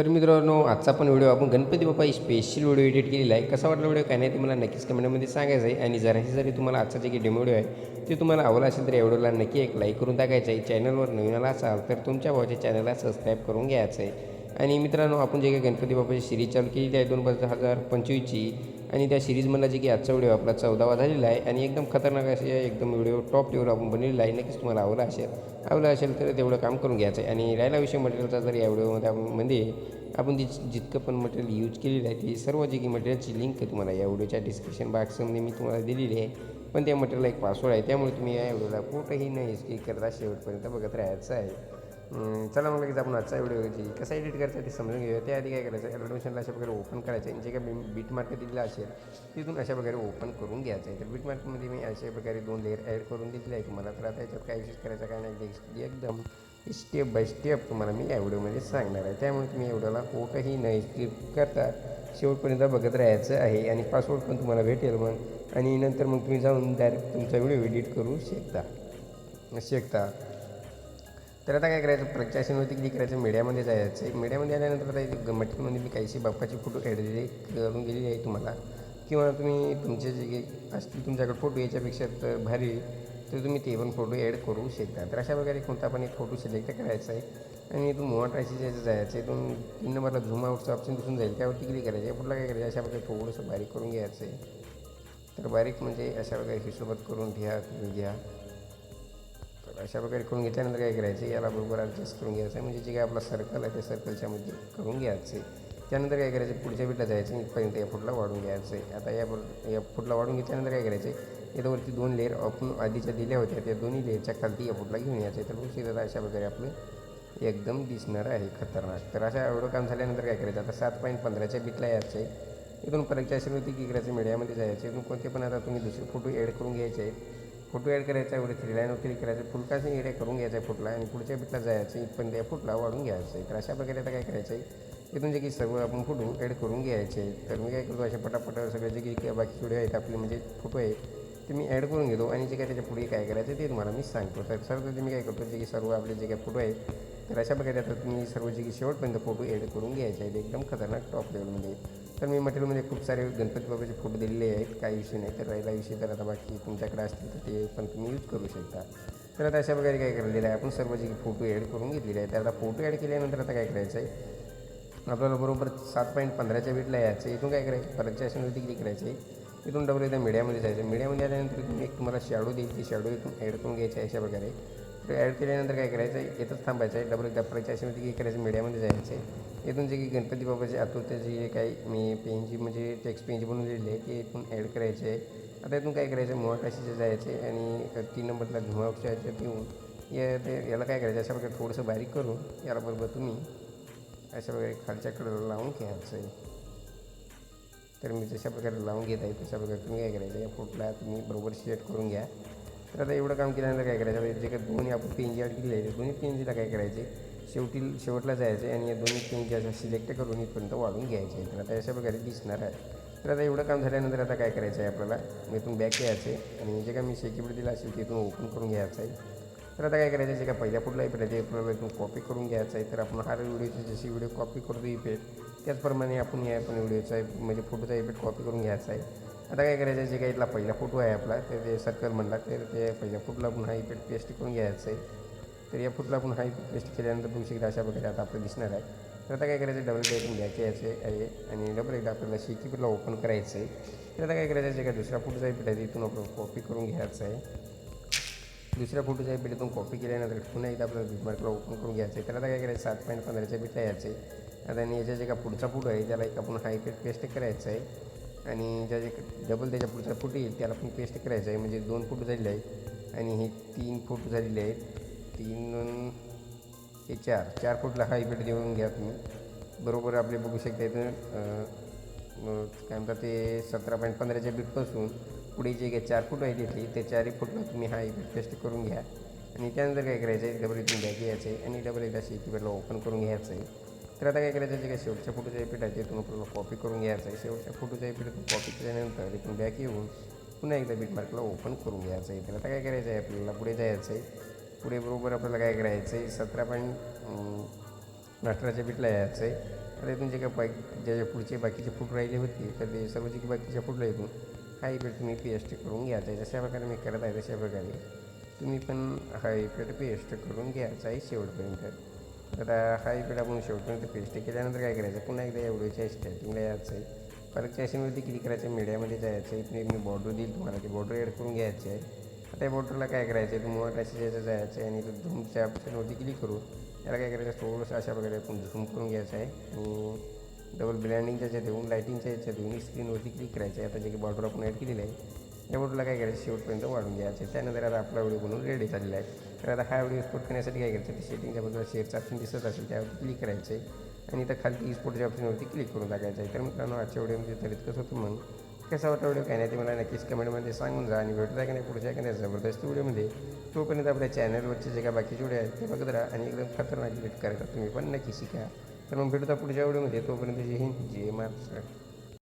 तर मित्रांनो आजचा पण व्हिडिओ आपण Ganpati Bappa special video edit केलेला आहे कसा वाटला व्हिडिओ काय नाही ते मला नक्कीच कमेंटमध्ये सांगायचं आहे. आणि जराशी जरी तुम्हाला आजचा जे काही डेमो व्हिडिओ आहे ते तुम्हाला आवडला असेल तर या व्हिडिओला नक्की एक लाईक करून टाकायचं आहे. चॅनलवर नवीन आला असाल तर तुमच्या भावाच्या चॅनलला सबस्क्राईब करून घ्यायचं आहे. आणि मित्रांनो आपण जे काही गणपती बाप्पाची सिरीज चालू केलेली आहे दोन हजार पंचवीसची आणि त्या सिरीजमधला जे की आजचा व्हिडिओ आपला चौदावा झालेला आहे आणि एकदम खतरनाक असे एकदम व्हिडिओ टॉप लेवल आपण बनलेला आहे. नक्कीच तुम्हाला आवडला असेल. आवडला असेल तर तेवढं काम करून घ्यायचं आहे. आणि राहिला विषय मटेरियलचा जर या व्हिडिओमध्ये आपण मध्ये आपण जी जितकं पण मटेरियल यूज केलेलं आहे ती सर्व जे की मटेरियलची लिंक तुम्हाला या व्हिडिओच्या डिस्क्रिप्शन बॉक्समध्ये मी तुम्हाला दिलेली आहे. पण त्या मटेरियलला एक पासवर्ड आहे त्यामुळे तुम्ही या व्हिडिओला कुठंही नाही स्किप करता शेवटपर्यंत बघत राहायचं आहे. चला मग लगेच आपण आजचा व्हिडिओ जी कसा एडिट करायचा ते समजून घेऊया. त्याआधी काय करायचं? ॲडमिशनला अशा प्रकारे ओपन करायचं आहे जे काय बीट मार्क दिलेलं असेल तिथून अशा प्रकारे ओपन करून घ्यायचं आहे. तर बीट मार्कमध्ये मी अशा प्रकारे दोन लेअर ॲड करून दिलेले आहे तुम्हाला. तर आता याच्यात काय विशेष करायचं काय नाही एकदम स्टेप बाय स्टेप तुम्हाला मी या व्हिडिओमध्ये सांगणार आहे. त्यामुळे तुम्ही या व्हिडिओला कुठंही नाही स्किप करता शेवटपर्यंत बघत राहायचं आहे आणि पासवर्ड पण तुम्हाला भेटेल मग. आणि नंतर मग तुम्ही जाऊन डायरेक्ट तुमचा व्हिडिओ एडिट करू शकता. शकता. तर आता काय करायचं? प्रत्याशांवरती क्लिक करायचं? मीडियामध्ये जायचं आहे मीडियामध्ये आल्यानंतर आता इथे मटेरियलमध्ये मी काहीशी बाप्पाची फोटो ॲड करून गेलेली आहे तुम्हाला. किंवा तुम्ही तुमचे जे काही असतील तुमच्याकडे फोटो याच्यापेक्षा तर भारी तर तुम्ही ते पण फोटो ॲड करू शकता. तर अशा प्रकारे कोणता पण एक फोटो सिलेक्ट करायचा आहे. आणि इथून मोहा ट्रायची जायचं आहे. इथून तीन नंबरला झूम आउटचं ऑप्शन दिसून जाईल. त्यावरती क्लिक करायचं आहे. पुढला काय करायचं? अशा प्रकारे थोडंसं बारीक करून घ्यायचं आहे. तर बारीक म्हणजे अशा प्रकारे हिशोबत करून घ्या तुम्ही घ्या. अशा प्रकारे करून घेतल्यानंतर काय करायचं? याला बरोबर ॲडजस्ट करून घ्यायचं आहे. म्हणजे जे काय आपला सर्कल आहे त्या सर्कलच्या मध्ये करून घ्यायचं आहे. त्यानंतर काय करायचं? पुढच्या बीटला जायचं इथपर्यंत या फुटला वाढून घ्यायचं आहे. आता या बरो- या फुटला वाढून घेतल्यानंतर काय करायचं आहे? याच्यावरती दोन लेअर आपण आधीच्या दिल्या होत्या. त्या दोन्ही लेअरच्या खालती या फुटला घेऊन यायचं आहे. तर बघू अशा प्रकारे आपलं एकदम दिसणार आहे. खतरनाक. तर अशा एवढं काम झाल्यानंतर काय करायचं? आता सात पॉईंट पंधराच्या बीटला यायचं आहे. इथून अशी होती की करायचं मीडियामध्ये जायचं इथून कोणते पण आता तुम्ही दुसरे फोटो ॲड करून घ्यायचे आहेत. फोटो ॲड करायचा एवढे थ्री लाईनवर क्लिक करायचं फुलकाचं एरिया करून घ्यायचा आहे फुटला आणि पुढच्या बिटला जायचं इथपर्यंत या फुटला वाढून घ्यायचं आहे. तर अशा प्रकारे आता काय करायचं आहे इथून जे की सर्व आपण फोटो ॲड करून घ्यायचे तर मी काय करतो अशा पटापट सगळे जे की बाकी व्हिडिओ आहेत आपले म्हणजे फोटो आहेत ते मी ॲड करून घेतो. आणि जे काय त्याच्या पुढे काय करायचं ते तुम्हाला मी सांगतो. तर सर्व तुम्ही मी काय करतो जे की सर्व आपले जे काय फोटो आहेत तर अशा प्रकारे आता तुम्ही सर्व जे की शेवटपर्यंत फोटो एड करून घ्यायचे आहेत. एकदम खतरनाक टॉप लेवलमध्ये तर मी मटेरियलमध्ये खूप सारे गणपती बाबाचे फोटो दिलेले आहेत. काही विषय नाही तर राहिला विषय तर आता बाकी तुमच्याकडे असतील तर ते पण तुम्ही यूज करू शकता. तर आता अशा प्रकारे काय केलेलं आहे आपण सर्व जे की फोटो ॲड करून घेतलेले आहे. तर आता फोटो ॲड केल्यानंतर आता काय करायचं आहे? आपल्याला बरोबर सात पॉईंट पंधराच्या बीटला यायचं आहे. इथून काय करायचं? परतच्या असेलवरती क्लिक करायचं आहे. इथून डबल एकदा मीडियामध्ये जायचं मीडियामध्ये आल्यानंतर तुम्ही एक तुम्हाला शॅडो देईल ती शॅडो इथून ॲड करून घ्यायची आहे अशा प्रकारे. तर ॲड केल्यानंतर काय करायचं? आहे येतच थांबायचं आहे. डबल एकदा परतच्या असेलवरती की करायचं मीडियामध्ये जायचं आहे. इथून जे की गणपती बाबाचे आतुरते जे काही मी पेनची म्हणजे टेक्स्ट पेनची बनवून दिलेली आहे ते इथून ॲड करायचे आहे. आता इथून काय करायचं? मोहाटाशीचे जायचे आणि तीन नंबरला घुमावच्या याच्यात या ते याला काय करायचं? अशा प्रकारे थोडंसं बारीक करून याला बरोबर तुम्ही अशा प्रकारे खालच्या कडेला लावून घ्यायचं आहे. तर मी जशा प्रकारे लावून घेत आहे तशा प्रकारे तुम्ही काय करायचं? या फोटोला तुम्ही बरोबर सिलेक्ट करून घ्या. तर आता एवढं काम केल्यानंतर काय करायचं? म्हणजे जे काही दोन्ही आपण पेनजी ॲड केलेले आहे दोन्ही पेनजीला काय करायचे? शेवटी शेवटला जायचं आहे आणि या दोन्ही पेनजी असं सिलेक्ट करून इथपर्यंत वाढून घ्यायचे तर आता अशा प्रकारे दिसणार आहे. तर आता एवढं काम झाल्यानंतर आता काय करायचं आहे आपल्याला? इथून बॅक यायचं आहे आणि जे काय मी शेकीपुढे दिला असेल इथून ओपन करून घ्यायचं आहे. तर आता काय करायचं? जे काय पहिल्या पुढला इफेक्ट आहे आपल्याला इथून कॉपी करून घ्यायचं आहे. तर आपण हर व्हिडिओची जशी व्हिडिओ कॉपी करतो इफेक्ट त्याचप्रमाणे आपण या पण व्हिडिओचा म्हणजे फोटोचा इफेक्ट कॉपी करून घ्यायचा आहे. आता काय करायचं जे काही इथला पहिला फोटो आहे आपला तर ते सर्कल म्हणला तर ते पहिल्या फोटोला आपण हा इफेक्ट पेस्ट करून घ्यायचं आहे. तर या फोटोला आपण हा इफेक्ट पेस्ट केल्यानंतर पण शकता अशा प्रकारे आता आपलं दिसणार आहे. तर आता काय करायचं डबल एकदा घ्यायचे याचे आहे आणि डबल एकदा आपल्याला शेकीपीला ओपन करायचं आहे. तर आता काय करायचं जे काय दुसरा फोटोचा इफेक्ट आहे तिथून आपण कॉपी करून घ्यायचं आहे. दुसऱ्या फोटोच्या बिटातून कॉपी केल्यानंतर पुन्हा एकदा आपल्याला बिटमार्कला ओपन करून घ्यायचं आहे. त्याला आता काय करायचं सात पॉईंट पंधराच्या बिटला यायचं आहे. आता आणि याच्या जे का पुढचा फोटो आहे त्याला एक आपण हा इफेक्ट पेस्ट करायचं आहे. आणि ज्या जे डबल त्याच्या पुढचा फुट येईल त्याला पण पेस्ट करायचं आहे. म्हणजे दोन फोटो झालेले आहेत आणि हे तीन फोटो झालेले आहेत. तीन हे चार चार फूटला हा इफेक्ट देऊन घ्या तुम्ही. बरोबर आपले बघू शकता इथं काय म्हणतात ते सतरा पॉईंट पंधराच्या बीटपासून पुढे जे काही चार फूट आहे तिथे ते चारही फूटला तुम्ही हा इफेक्ट पेस्ट करून घ्या. आणि त्यानंतर काय करायचं आहे डबल इथून बॅक घ्यायचं आहे आणि डबल एकदा शेतीवरला ओपन करून घ्यायचं आहे. तर आता काय करायचं आहे, जे शेवटच्या फोटोचं इफेक्ट आहे ते तुम्ही आपल्याला कॉपी करून घ्यायचं आहे शेवटच्या फोटोचं इफेक्ट कॉपी केल्यानंतर इथून बॅक येऊन पुन्हा एकदा बीट मार्कला ओपन करून घ्यायचं आहे तर आता काय करायचं आहे आपल्याला? पुढे जायचं आहे पुढे बरोबर आपल्याला काय करायचं आहे सतरा पॉईंट अठराच्या बीटला यायचं आहे आता इथून जे काय बाईक ज्याच्या पुढचे बाकीचे फूट राहिले होते तर ते सर्व जे की बाकीच्या फुटला इथून हा इफेक्ट तुम्ही पेस्ट करून घ्यायचा आहे जशा प्रकारे मी करत आहे तशा प्रकारे तुम्ही पण हा इफेक्ट पेस्ट करून घ्यायचा आहे शेवटपर्यंत. आता हा इफेक्ट आपण शेवटपर्यंत पेस्ट केल्यानंतर काय करायचं? पुन्हा एकदा या स्टार्टिंगला यायचं आहे परत ॲक्शनवरती क्लिक करायचं मीडियामध्ये जायचं आहे इथे मी बॉर्डर देईल तुम्हाला. ते बॉर्डर ॲड करून घ्यायची आहे आता या बॉर्डरला काय करायचं आहे तुम्हाला याचं जायचं आहे आणि इथं झूमच्या ऑप्शनवरती क्लिक करू. त्याला काय करायचं? थोडंसं अशा प्रकारे आपण झूम करून घ्यायचं आहे आणि डबल ब्लँडिंगच्या याच्यात येऊन लायटिंगच्या याच्यात देऊन स्क्रीनवरती क्लिक करायचं आहे आता जे काही बॉर्डर आपण ॲड केलेलं आहे. या काय करायचं? शेवटपर्यंत वाढून घ्यायचं. त्यानंतर आता आपला व्हिडिओ बनवून रेडी झालेला आहे. तर आता हा व्हिडिओ एक्सपोर्ट करण्यासाठी काय करायचं? ते सेटिंगच्या बाजूला शेअरचा ऑप्शन दिसत असेल त्यावरती क्लिक करायचं आहे आणि इथं खालती एक्सपोर्टच्या ऑप्शनवरती क्लिक करून टाकायचं आहे तर मित्रांनो आजच्या व्हिडिओमध्ये तर इतकंच होतं मग? कसा वाटतं व्हिडिओ? काय नाही ते मला नक्कीच कमेंटमध्ये सांगून जा. आणि भेटता की नाही पुढच्या एखाद्या जबरदस्त व्हिडिओमध्ये. तोपर्यंत आपल्या चॅनलवरचे जे काय बाकीचे व्हिडिओ आहेत ते बघत राहा आणि एकदम खतरनाक एडिट करायचा तुम्ही पण नक्की शिका. तर मग भेटूया पुढच्या व्हिडिओमध्ये. तोपर्यंत जे हिंद जे महाराष्ट्र.